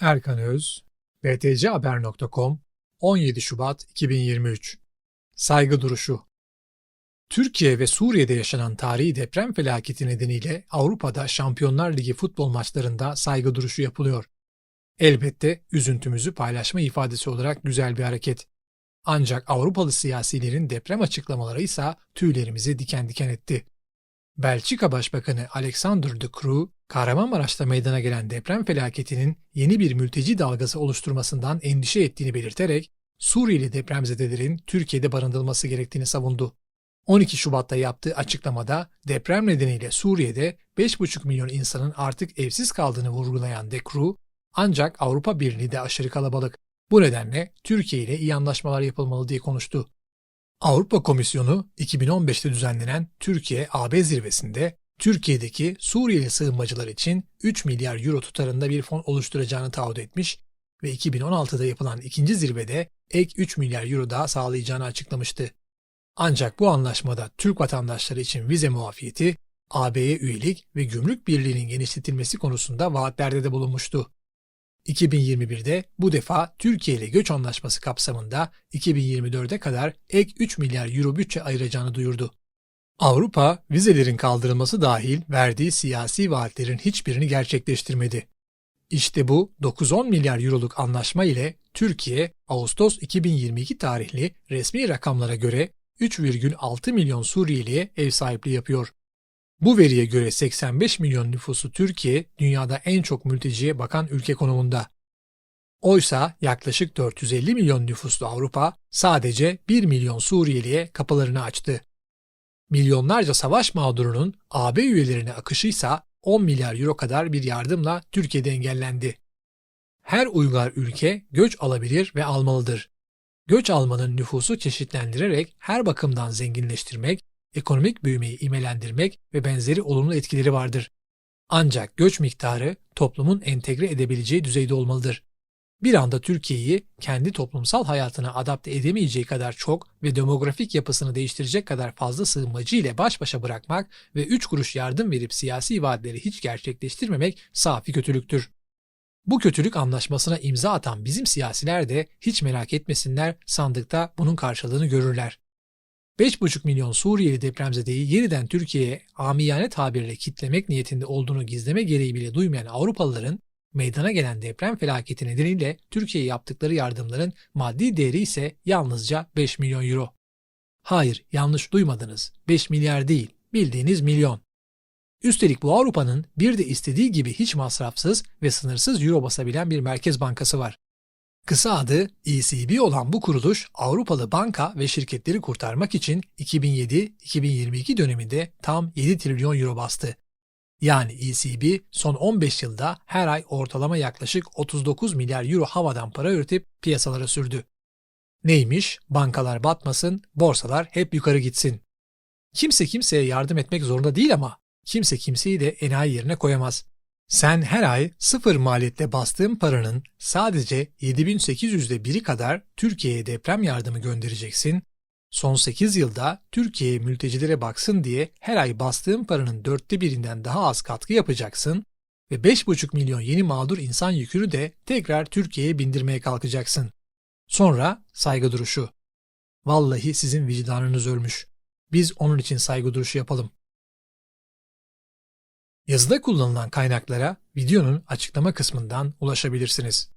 Erkan Öz, btchaber.com, 17 Şubat 2023 Saygı duruşu Türkiye ve Suriye'de yaşanan tarihi deprem felaketi nedeniyle Avrupa'da Şampiyonlar Ligi futbol maçlarında saygı duruşu yapılıyor. Elbette üzüntümüzü paylaşma ifadesi olarak güzel bir hareket. Ancak Avrupalı siyasilerin deprem açıklamaları ise tüylerimizi diken diken etti. Belçika Başbakanı Alexander De Croo, Kahramanmaraş'ta meydana gelen deprem felaketinin yeni bir mülteci dalgası oluşturmasından endişe ettiğini belirterek Suriyeli depremzedelerin Türkiye'de barındırılması gerektiğini savundu. 12 Şubat'ta yaptığı açıklamada deprem nedeniyle Suriye'de 5,5 milyon insanın artık evsiz kaldığını vurgulayan De Croo, ancak Avrupa Birliği de aşırı kalabalık. Bu nedenle Türkiye ile iyi anlaşmalar yapılmalı diye konuştu. Avrupa Komisyonu 2015'te düzenlenen Türkiye-AB zirvesinde Türkiye'deki Suriyeli sığınmacılar için 3 milyar euro tutarında bir fon oluşturacağını taahhüt etmiş ve 2016'da yapılan ikinci zirvede ek 3 milyar euro daha sağlayacağını açıklamıştı. Ancak bu anlaşmada Türk vatandaşları için vize muafiyeti, AB'ye üyelik ve gümrük birliğinin genişletilmesi konusunda vaatlerde de bulunmuştu. 2021'de bu defa Türkiye ile göç anlaşması kapsamında 2024'e kadar ek 3 milyar euro bütçe ayıracağını duyurdu. Avrupa, vizelerin kaldırılması dahil verdiği siyasi vaatlerin hiçbirini gerçekleştirmedi. İşte bu 9-10 milyar euroluk anlaşma ile Türkiye, Ağustos 2022 tarihli resmi rakamlara göre 3,6 milyon Suriyeliye ev sahipliği yapıyor. Bu veriye göre 85 milyon nüfusu Türkiye, dünyada en çok mülteciye bakan ülke konumunda. Oysa yaklaşık 450 milyon nüfuslu Avrupa sadece 1 milyon Suriyeliye kapılarını açtı. Milyonlarca savaş mağdurunun AB üyelerine akışıysa 10 milyar euro kadar bir yardımla Türkiye'de engellendi. Her uygar ülke göç alabilir ve almalıdır. Göç almanın nüfusu çeşitlendirerek her bakımdan zenginleştirmek, ekonomik büyümeyi imelendirmek ve benzeri olumlu etkileri vardır. Ancak göç miktarı toplumun entegre edebileceği düzeyde olmalıdır. Bir anda Türkiye'yi kendi toplumsal hayatına adapte edemeyeceği kadar çok ve demografik yapısını değiştirecek kadar fazla sığınmacı ile baş başa bırakmak ve 3 kuruş yardım verip siyasi vaatleri hiç gerçekleştirmemek safi kötülüktür. Bu kötülük anlaşmasına imza atan bizim siyasiler de hiç merak etmesinler sandıkta bunun karşılığını görürler. 5,5 milyon Suriyeli depremzedeyi yeniden Türkiye'ye amiyane tabirle kitlemek niyetinde olduğunu gizleme gereği bile duymayan Avrupalıların meydana gelen deprem felaketi nedeniyle Türkiye'ye yaptıkları yardımların maddi değeri ise yalnızca 5 milyon euro. Hayır, yanlış duymadınız. 5 milyar değil, bildiğiniz milyon. Üstelik bu Avrupa'nın bir de istediği gibi hiç masrafsız ve sınırsız euro basabilen bir merkez bankası var. Kısa adı ECB olan bu kuruluş Avrupalı banka ve şirketleri kurtarmak için 2007-2022 döneminde tam 7 trilyon euro bastı. Yani ECB son 15 yılda her ay ortalama yaklaşık 39 milyar euro havadan para üretip piyasalara sürdü. Neymiş? Bankalar batmasın, borsalar hep yukarı gitsin. Kimse kimseye yardım etmek zorunda değil ama kimse kimseyi de enayi yerine koyamaz. Sen her ay sıfır maliyette bastığın paranın sadece 7800'de biri kadar Türkiye'ye deprem yardımı göndereceksin. Son 8 yılda Türkiye'ye mültecilere baksın diye her ay bastığın paranın dörtte birinden daha az katkı yapacaksın ve 5,5 milyon yeni mağdur insan yükünü de tekrar Türkiye'ye bindirmeye kalkacaksın. Sonra saygı duruşu. Vallahi sizin vicdanınız ölmüş. Biz onun için saygı duruşu yapalım. Yazıda kullanılan kaynaklara videonun açıklama kısmından ulaşabilirsiniz.